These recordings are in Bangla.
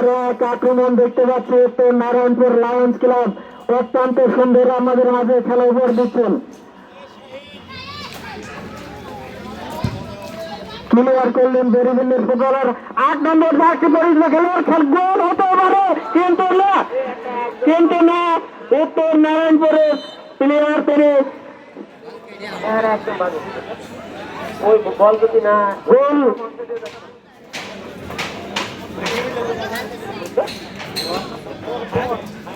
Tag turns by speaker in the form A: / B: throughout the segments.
A: পর এক আক্রমণ দেখতে পাচ্ছি উত্তর নারায়ণপুর লায়ন্স ক্লাব অত্যন্ত সুন্দর আমাদের মাঝে খেলা উপর দিচ্ছেন। ক্লিয়ার করলেন বেরিবিল্লির ফুটবলার আট নম্বর বাক্সে পরিচিত খেলোয়াড় গোল হতে পারে কিন্তু না। কিন্তু না উত্তর নারায়ণপুরের প্লেয়ার তিনি।
B: ওই বল যদি না
A: গোল।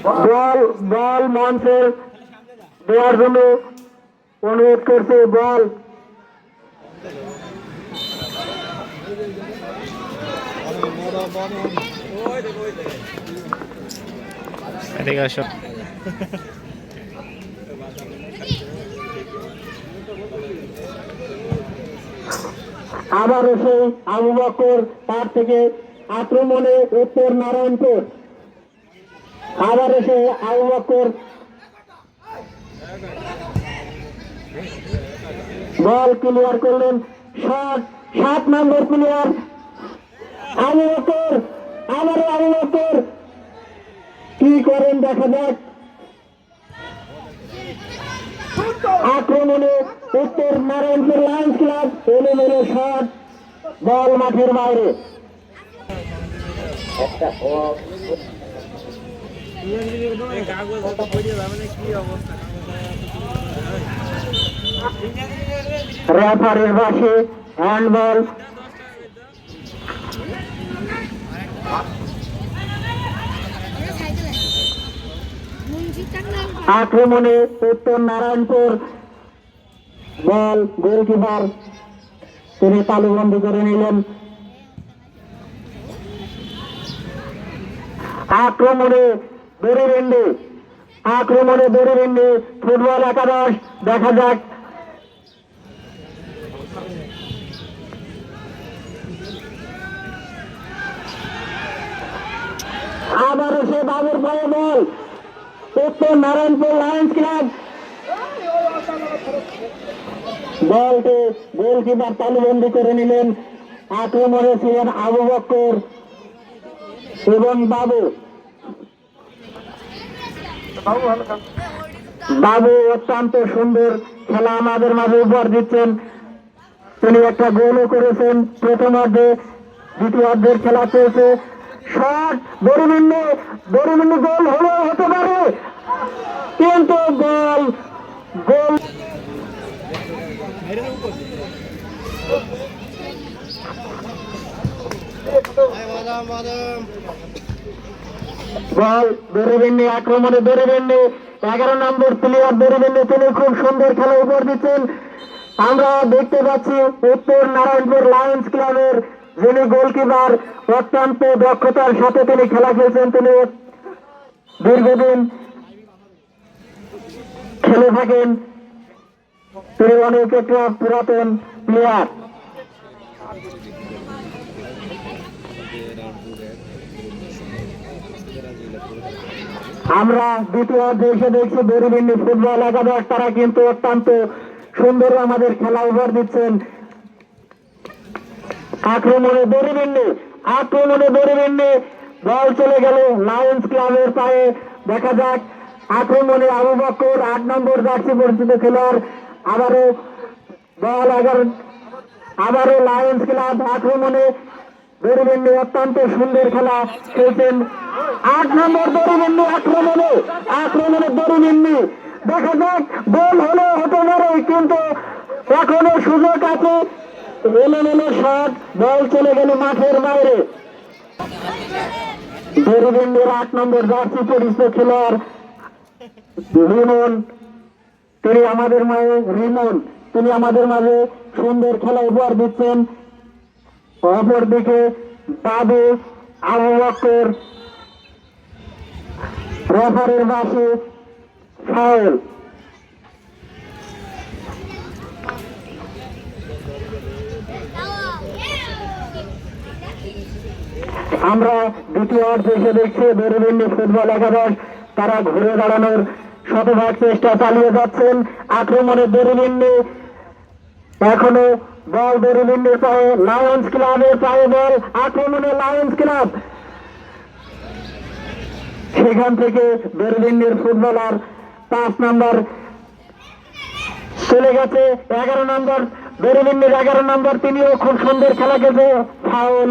A: বল বল মঞ্চে। দেওয়ার জন্য অনুরোধ করছে বল।
C: এদিকে আসো।
A: আবার এসে আবু বকর তার থেকে আক্রমণে উত্তর নারায়ণপুর। আবার এসে আবু বকর বল ক্লিয়ার করলেন। শট সাত নম্বর প্লেয়ার আবু আবার আবু বকর। কি করেন দেখা যাক। আক্রমণে উত্তর নারায়ণপুর লায়ন্স ক্লাব এলোমেলো শট বল মাঠের বাইরে।
B: একটা
A: রেফারের পাশে হ্যান্ডবল আক্রমণে উত্তর নারায়ণপুর। বল গোলকিপার। তিনি তালুবন্দি করে নিলেন। আক্রমণে বেরিবেন্ডি আক্রমণে বেরিবেন্ডি ফুটবল একাদশ, দেখা যাক। আবারও সে বাবুর পায়ে বল। Uttar Narayanpur Lions club. বলটি গোলকিপার তালুবন্দি করে নিলেন। আক্রমণে ছিলেন আবু বক্কর এবং বাবু। বাবু অত্যন্ত সুন্দর খেলা আমাদের মাঝে উপহার দিচ্ছেন। তিনি একটা গোলও করেছেন। প্রথম অর্ধে দ্বিতীয় অর্ধের খেলা চলছে। শট বড়মিন্দ বড়মিন্দ গোল হলো হতে পারে। কিন্তু গোল গোল বল বেরোবেননি আক্রমণে বেরোবেননি এগারো নম্বর প্লেয়ার বেরোবেননি তিনি খুব সুন্দর খেলা উপর দিচ্ছেন। আমরা দেখতে পাচ্ছি উত্তর নারায়ণপুর লায়ন্স ক্লাবের যিনি গোলকিপার অত্যন্ত দক্ষতার সাথে তিনি খেলা খেলছেন। তিনি দীর্ঘদিন খেলে থাকেন। তিনি অনেক একটা পুরাতন প্লেয়ার আমরা দ্বিতীয় এসে দেখছি বেরুবিন্দি ফুটবল একাদশ, তারা কিন্তু অত্যন্ত সুন্দর আমাদের খেলা উপহার দিচ্ছেন। আক্রমণে বেরুবিন্দি আক্রমণে বেরুবিন্দি বল চলে গেল লায়ন্স ক্লাবের পায়ে। দেখা যাক, আক্রমণে আবু বকর আট নম্বর জার্সি পরিচিত খেলোয়াড়। আবারও বল এগারো, আবারও লায়ন্স ক্লাব আক্রমণে বেরুবেন্ডি অত্যন্ত সুন্দর খেলা খেলছেন। আট নম্বর বেরুবেন্ডি আক্রমণে আক্রমণে বেরুবেন্ডি দেখা যাক গোল হলে হতে পারে, কিন্তু এখনও সুযোগ আছে। এলোমেলো বল চলে গেল মাঠের বাইরে। বেরুবেন্ডির আট নম্বর জার্সি পরিচিত খেলোয়াড় রিমন। তিনি আমাদের মাঝে, রিমন, তিনি আমাদের মাঝে সুন্দর খেলা উপহার দিচ্ছেন। অপরদিকে বাবু আবু বকর রেফারের বাসে আমরা দ্বিতীয় অর্ধে এসে দেখছি বেরুবিন্দি ফুটবল একাদশ। তারা ঘুরে দাঁড়ানোর শতভাগ চেষ্টা চালিয়ে যাচ্ছেন। আক্রমণে বেরুবিন্দি এখনও বল বেরুলিনের পায়ে লায়ন্স ক্লাবের পায়ে বল, আক্রমণে লায়ন্স ক্লাব সেখান থেকে বেরুলিনের ফুটবলার পাঁচ নম্বর চলে গেছে, এগারো নম্বর বেরুলিনের এগারো নম্বর তিনিও খুব সুন্দর খেলা খেলছে। ফাউল